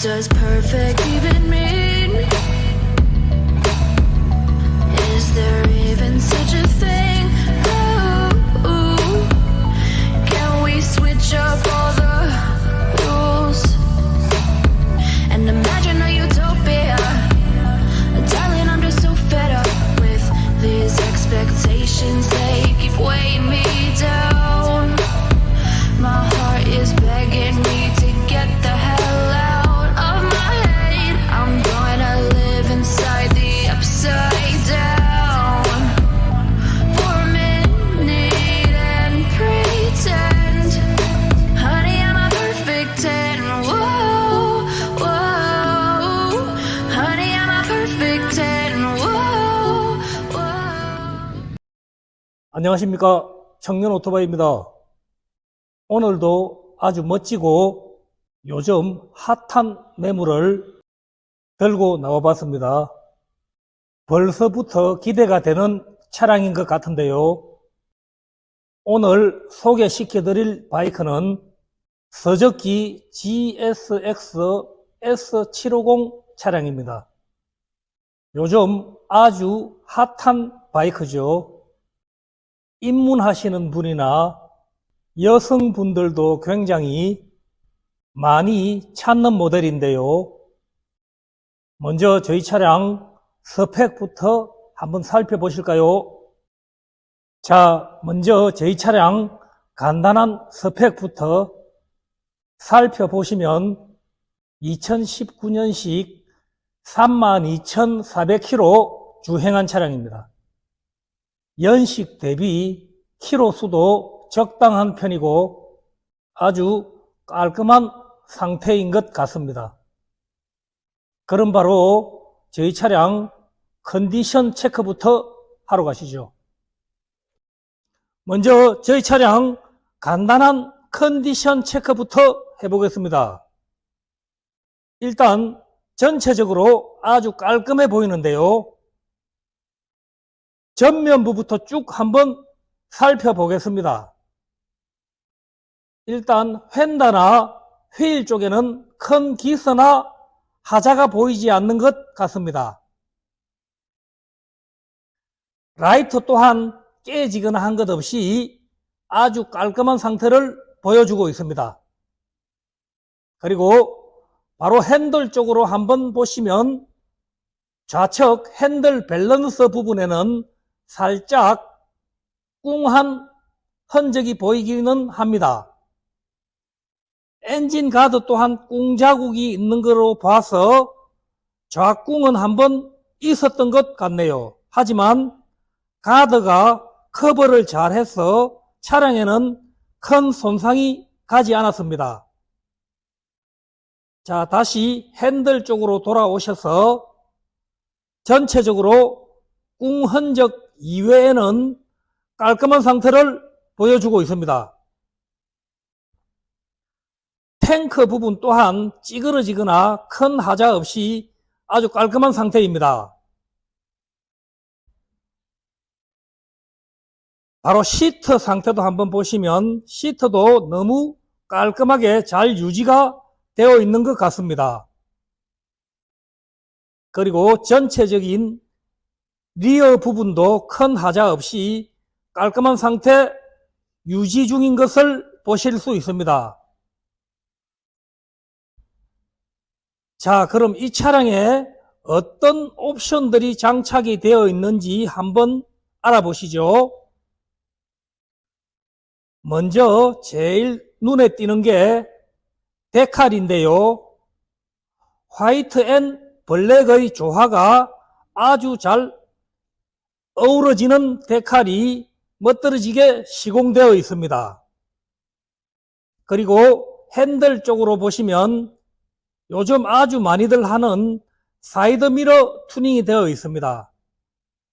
just perfect, even me. 안녕하십니까 청년 오토바이입니다. 오늘도 아주 멋지고 요즘 핫한 매물을 들고 나와 봤습니다. 벌써부터 기대가 되는 차량인 것 같은데요. 오늘 소개시켜 드릴 바이크는 서적기 GSX S750 차량입니다. 요즘 아주 핫한 바이크죠. 입문하시는 분이나 여성분들도 굉장히 많이 찾는 모델인데요. 먼저 저희 차량 스펙부터 한번 살펴보실까요? 자, 먼저 저희 차량 간단한 스펙부터 살펴보시면 2019년식 32,400km 주행한 차량입니다. 연식 대비 키로 수도 적당한 편이고 아주 깔끔한 상태인 것 같습니다. 그럼 바로 저희 차량 컨디션 체크부터 하러 가시죠. 먼저 저희 차량 간단한 컨디션 체크부터 해보겠습니다. 일단 전체적으로 아주 깔끔해 보이는데요. 전면부부터 쭉 한번 살펴보겠습니다. 일단 휀다나 휠 쪽에는 큰 기스나 하자가 보이지 않는 것 같습니다. 라이트 또한 깨지거나 한 것 없이 아주 깔끔한 상태를 보여주고 있습니다. 그리고 바로 핸들 쪽으로 한번 보시면 좌측 핸들 밸런스 부분에는 살짝 꿍한 흔적이 보이기는 합니다. 엔진 가드 또한 꿍 자국이 있는 거로 봐서 좌꿍은 한번 있었던 것 같네요. 하지만 가드가 커버를 잘 해서 차량에는 큰 손상이 가지 않았습니다. 자, 다시 핸들 쪽으로 돌아오셔서 전체적으로 꿍 흔적 이외에는 깔끔한 상태를 보여주고 있습니다. 탱크 부분 또한 찌그러지거나 큰 하자 없이 아주 깔끔한 상태입니다. 바로 시트 상태도 한번 보시면 시트도 너무 깔끔하게 잘 유지가 되어 있는 것 같습니다. 그리고 전체적인 리어 부분도 큰 하자 없이 깔끔한 상태 유지 중인 것을 보실 수 있습니다. 자, 그럼 이 차량에 어떤 옵션들이 장착이 되어 있는지 한번 알아보시죠. 먼저 제일 눈에 띄는 게 데칼인데요. 화이트 앤 블랙의 조화가 아주 잘 어우러지는 데칼이 멋들어지게 시공되어 있습니다. 그리고 핸들 쪽으로 보시면 요즘 아주 많이들 하는 사이드미러 튜닝이 되어 있습니다.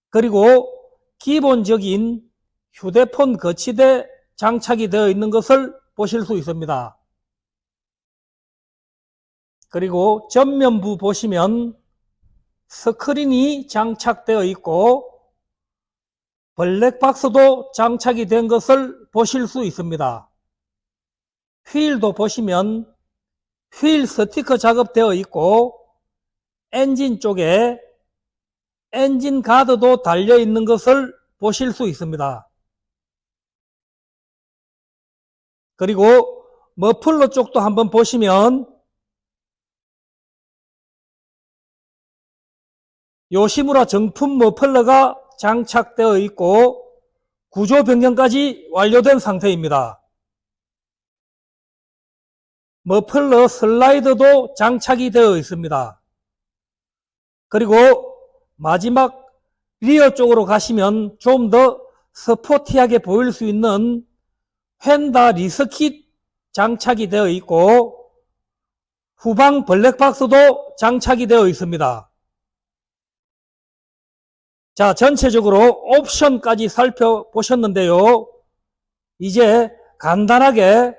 그리고 기본적인 휴대폰 거치대 장착이 되어 있는 것을 보실 수 있습니다. 그리고 전면부 보시면 스크린이 장착되어 있고 블랙박스도 장착이 된 것을 보실 수 있습니다. 휠도 보시면 휠 스티커 작업되어 있고 엔진 쪽에 엔진 가드도 달려 있는 것을 보실 수 있습니다. 그리고 머플러 쪽도 한번 보시면 요시무라 정품 머플러가 장착되어 있고 구조 변경까지 완료된 상태입니다. 머플러 슬라이드도 장착이 되어 있습니다. 그리고 마지막 리어 쪽으로 가시면 좀 더 스포티하게 보일 수 있는 휀다 리스킷 장착이 되어 있고 후방 블랙박스도 장착이 되어 있습니다. 자, 전체적으로 옵션까지 살펴보셨는데요. 이제 간단하게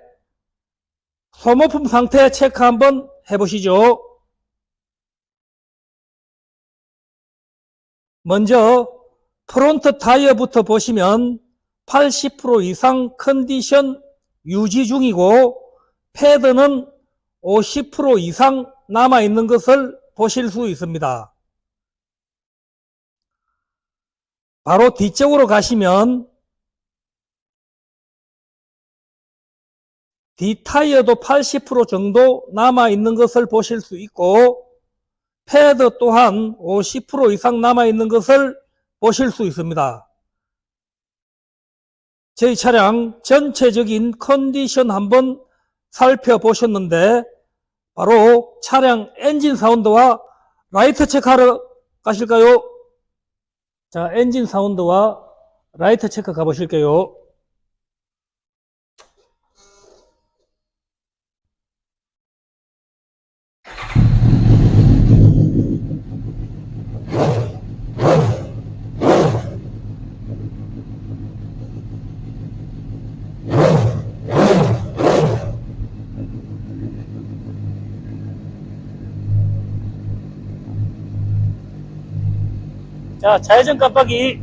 소모품 상태 체크 한번 해보시죠. 먼저 프론트 타이어부터 보시면 80% 이상 컨디션 유지 중이고 패드는 50% 이상 남아 있는 것을 보실 수 있습니다. 바로 뒤쪽으로 가시면 뒷타이어도 80% 정도 남아 있는 것을 보실 수 있고 패드 또한 50% 이상 남아 있는 것을 보실 수 있습니다. 저희 차량 전체적인 컨디션 한번 살펴보셨는데 바로 차량 엔진 사운드와 라이트 체크하러 가실까요? 자, 엔진 사운드와 라이트 체크 가보실게요. 자, 좌회전 깜빡이.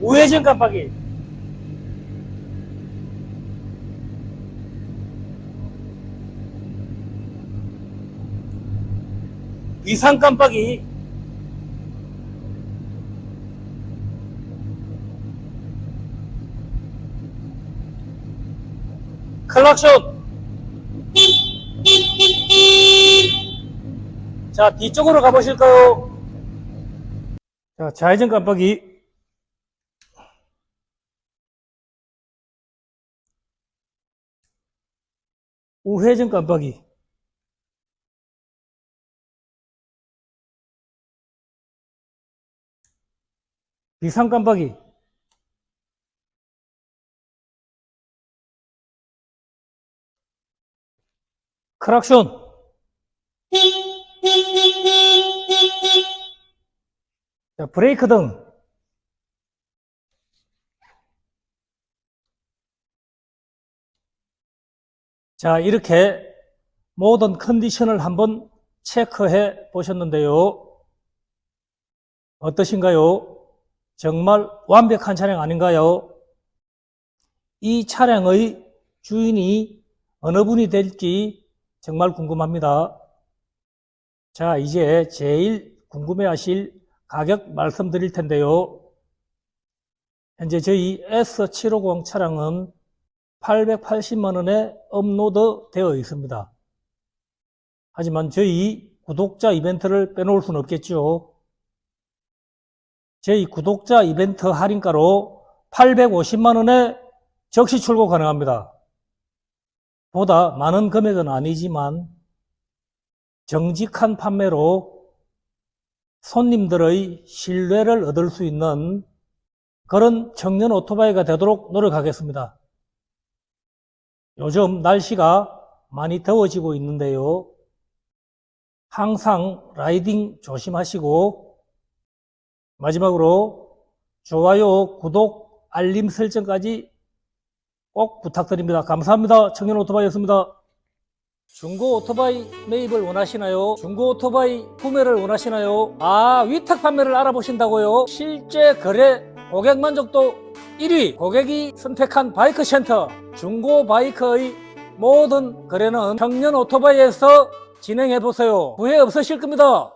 우회전 깜빡이. 위상 깜빡이. 클락션. 자, 뒤쪽으로 가보실까요? 자, 좌회전 깜빡이. 우회전 깜빡이. 비상 깜빡이. 크락션. 자, 브레이크 등. 자, 이렇게 모든 컨디션을 한번 체크해 보셨는데요. 어떠신가요? 정말 완벽한 차량 아닌가요? 이 차량의 주인이 어느 분이 될지 정말 궁금합니다. 자, 이제 제일 궁금해 하실 가격 말씀드릴 텐데요. 현재 저희 S750 차량은 880만원에 업로드 되어 있습니다. 하지만 저희 구독자 이벤트를 빼놓을 수는 없겠죠. 저희 구독자 이벤트 할인가로 850만원에 적시 출고 가능합니다. 보다 많은 금액은 아니지만 정직한 판매로 손님들의 신뢰를 얻을 수 있는 그런 청년 오토바이가 되도록 노력하겠습니다. 요즘 날씨가 많이 더워지고 있는데요. 항상 라이딩 조심하시고 마지막으로 좋아요, 구독, 알림 설정까지 꼭 부탁드립니다. 감사합니다. 청년 오토바이였습니다. 중고 오토바이 매입을 원하시나요? 중고 오토바이 구매를 원하시나요? 아, 위탁 판매를 알아보신다고요? 실제 거래 고객 만족도 1위, 고객이 선택한 바이크 센터, 중고 바이크의 모든 거래는 평년 오토바이에서 진행해 보세요. 후회 없으실 겁니다.